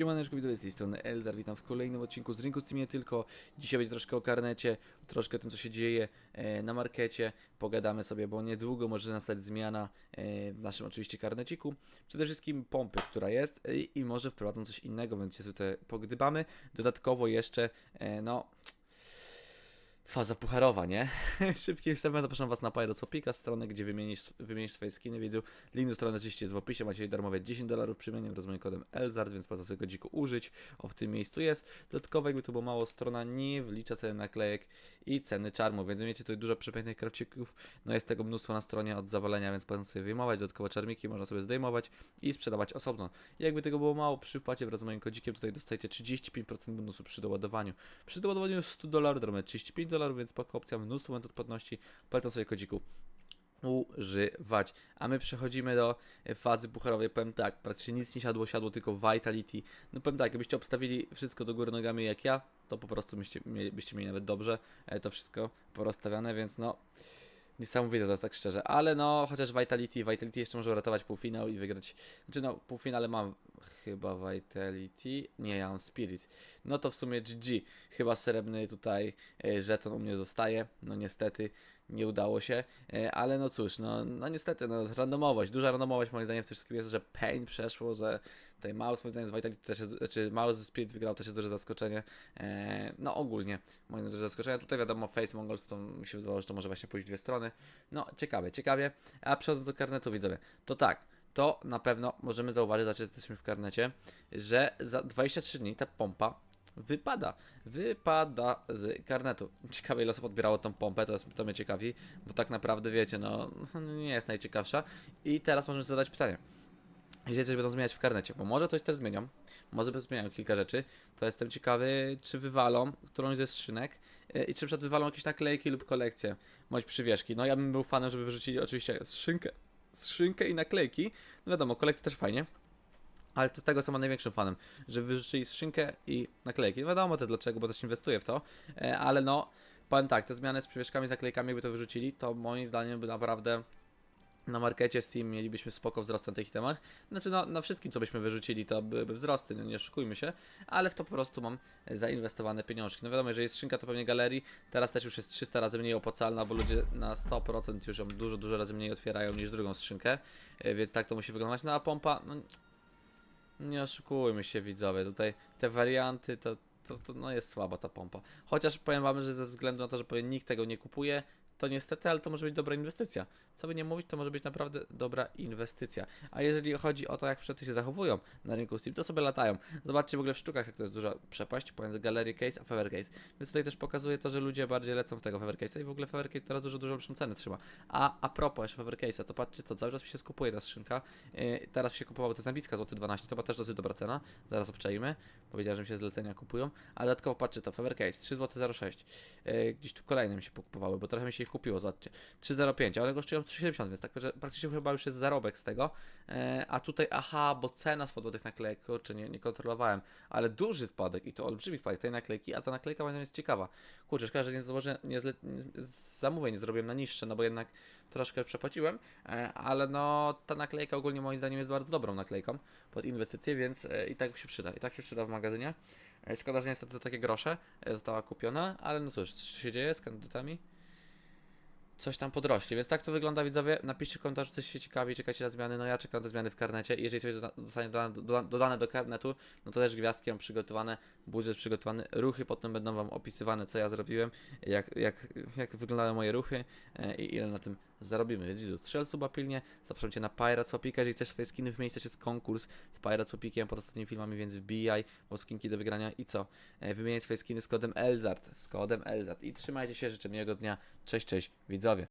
Siemaneczko, widzowie, z tej strony Eldar, witam w kolejnym odcinku z Rynku Steam nie tylko. Dzisiaj będzie troszkę o karnecie, troszkę o tym, co się dzieje e, na markecie. Pogadamy sobie, bo niedługo może nastać zmiana e, w naszym oczywiście karneciku. Przede wszystkim pompy, która jest e, i może wprowadzą coś innego, więc się tutaj pogdybamy. Dodatkowo jeszcze, no... Faza pucharowa, nie? Szybkim wstępem zapraszam Was na Pirates Opika, stronę, gdzie wymienisz, wymienisz swoje skiny, widzu. Link do strony oczywiście jest w opisie, macie darmowe 10 dolarów przymieniem z moim kodem ELZARD, więc polecam sobie kodziku użyć. O, w tym miejscu jest. Dodatkowo, jakby to było mało, strona nie wlicza ceny naklejek i ceny czarmu, więc wiecie, tutaj dużo przepięknych krawcików. No jest tego mnóstwo na stronie od zawalenia, więc polecam sobie wyjmować. Dodatkowo czarmiki można sobie zdejmować i sprzedawać osobno. I jakby tego było mało, przy wpłacie wraz z moim kodzikiem tutaj dostajecie 35% bonusu przy doładowaniu. Przy doładowaniu 100 dolarów, darmowe 35 dolarów, więc spoko opcja, mnóstwo moment odpłatności. Polecam sobie kodziku używać. A my przechodzimy do fazy pucharowej. Powiem tak, praktycznie nic nie siadło, siadło tylko Vitality. No powiem tak, jakbyście obstawili wszystko do góry nogami jak ja, to po prostu byście byście mieli nawet dobrze e, to wszystko porozstawiane, więc no niesamowite to jest tak szczerze. Ale no, chociaż Vitality, Vitality jeszcze może uratować półfinał i wygrać. Znaczy no, półfinale mam chyba Vitality, nie, ja mam Spirit. No to w sumie GG. Chyba srebrny tutaj e, żeton u mnie zostaje. No niestety nie udało się, e, ale no cóż, no, no niestety, no randomowość, duża randomowość moim zdaniem w tym wszystkim jest, że Pain przeszło, że tutaj Mouse moim z Vitality też jest, czy Mouse ze Spirit wygrał też jest duże zaskoczenie, e, no ogólnie moim zdaniem duże zaskoczenie, tutaj wiadomo Face Mongols to mi się wydawało, że to może właśnie pójść w dwie strony, no ciekawie, ciekawie, a przechodząc do karnetu widzowie, to tak, to na pewno możemy zauważyć, znaczy jesteśmy w karnecie, że za 23 dni ta pompa wypada. Wypada z karnetu. Ciekawe ile osób odbierało tą pompę, to, jest, to mnie ciekawi, bo tak naprawdę wiecie, no nie jest najciekawsza. I teraz możemy zadać pytanie. Jeżeli coś będą zmieniać w karnecie, bo może coś też zmienią, może zmieniają kilka rzeczy, to jestem ciekawy, czy wywalą którąś ze skrzynek yy, i czy przykład wywalą jakieś naklejki lub kolekcje, bądź przywieszki. No ja bym był fanem, żeby wyrzucili oczywiście skrzynkę, skrzynkę i naklejki. No wiadomo, kolekcje też fajnie, ale to tego są największym fanem, że wyrzucili skrzynkę i naklejki. No wiadomo też dlaczego, bo też inwestuję w to, e, ale no, powiem tak, te zmiany z przywieszkami, z naklejkami, jakby to wyrzucili, to moim zdaniem by naprawdę na markecie Steam mielibyśmy spoko wzrost na tych itemach. Znaczy, no, na wszystkim, co byśmy wyrzucili, to byłyby wzrosty, no nie oszukujmy się, ale w to po prostu mam zainwestowane pieniążki. No wiadomo, jeżeli jest skrzynka, to pewnie galerii, teraz też już jest 300 razy mniej opłacalna, bo ludzie na 100% już ją dużo, dużo razy mniej otwierają niż drugą skrzynkę, e, więc tak to musi wyglądać. No a pompa, no nie oszukujmy się widzowie, tutaj te warianty to, to, to no jest słaba ta pompa. Chociaż powiem wam, że ze względu na to, że pewnie nikt tego nie kupuje, to niestety, ale to może być dobra inwestycja. Co by nie mówić, to może być naprawdę dobra inwestycja. A jeżeli chodzi o to, jak przedmioty się zachowują na rynku Steam, to sobie latają. Zobaczcie w ogóle w sztukach, jak to jest duża przepaść pomiędzy Gallery Case a Fever Case. Więc tutaj też pokazuje to, że ludzie bardziej lecą w tego Fever Case'a i w ogóle Fever Case teraz dużo, dużo lepszą cenę trzyma. A a propos jeszcze Fever Case'a, to patrzcie, to cały czas mi się skupuje ta skrzynka. Yy, teraz się kupowało te zębiska złoty 12, to była też dosyć dobra cena. Zaraz obczajmy. Powiedziałem, że mi się zlecenia kupują. Ale dodatkowo patrzcie, to Fever Case 3 zł 06. Yy, gdzieś tu kolejne mi się pokupowały, bo trochę mi się ich kupiło, zobaczcie. 3,05, ale kosztują 3,70, więc tak praktycznie chyba już jest zarobek z tego. E, a tutaj, aha, bo cena spadła tych naklejek, kurczę, nie, nie kontrolowałem, ale duży spadek i to olbrzymi spadek tej naklejki, a ta naklejka zdaniem jest ciekawa. Kurczę, szkoda, że nie, złożę, nie, zle, nie zamówień zrobiłem na niższe, no bo jednak troszkę przepłaciłem, e, ale no ta naklejka ogólnie moim zdaniem jest bardzo dobrą naklejką pod inwestycje, więc e, i tak się przyda, i tak się przyda w magazynie. E, szkoda, że niestety za takie grosze e, została kupiona, ale no cóż, co się dzieje z kandydatami? Coś tam podrośli. Więc tak to wygląda, widzowie. Napiszcie w komentarzu, coś się ciekawi, czekacie na zmiany. No ja czekam na zmiany w karnecie. I jeżeli coś zostanie dodane, doda- dodane do karnetu, no to też gwiazdki mam przygotowane, budżet przygotowany, ruchy potem będą wam opisywane, co ja zrobiłem, jak, jak, jak wyglądały moje ruchy e, i ile na tym zarobimy. Więc widzu, strzel suba pilnie, zapraszam cię na Pirate Swapika, jeżeli chcesz swoje skiny wymienić, też jest konkurs z Pirate Swapikiem pod ostatnimi filmami, więc wbijaj, bo skinki do wygrania i co? E, Wymieniaj swoje skiny z kodem ELZARD, z kodem ELZARD i trzymajcie się, życzę miłego dnia, cześć, cześć, widzowie.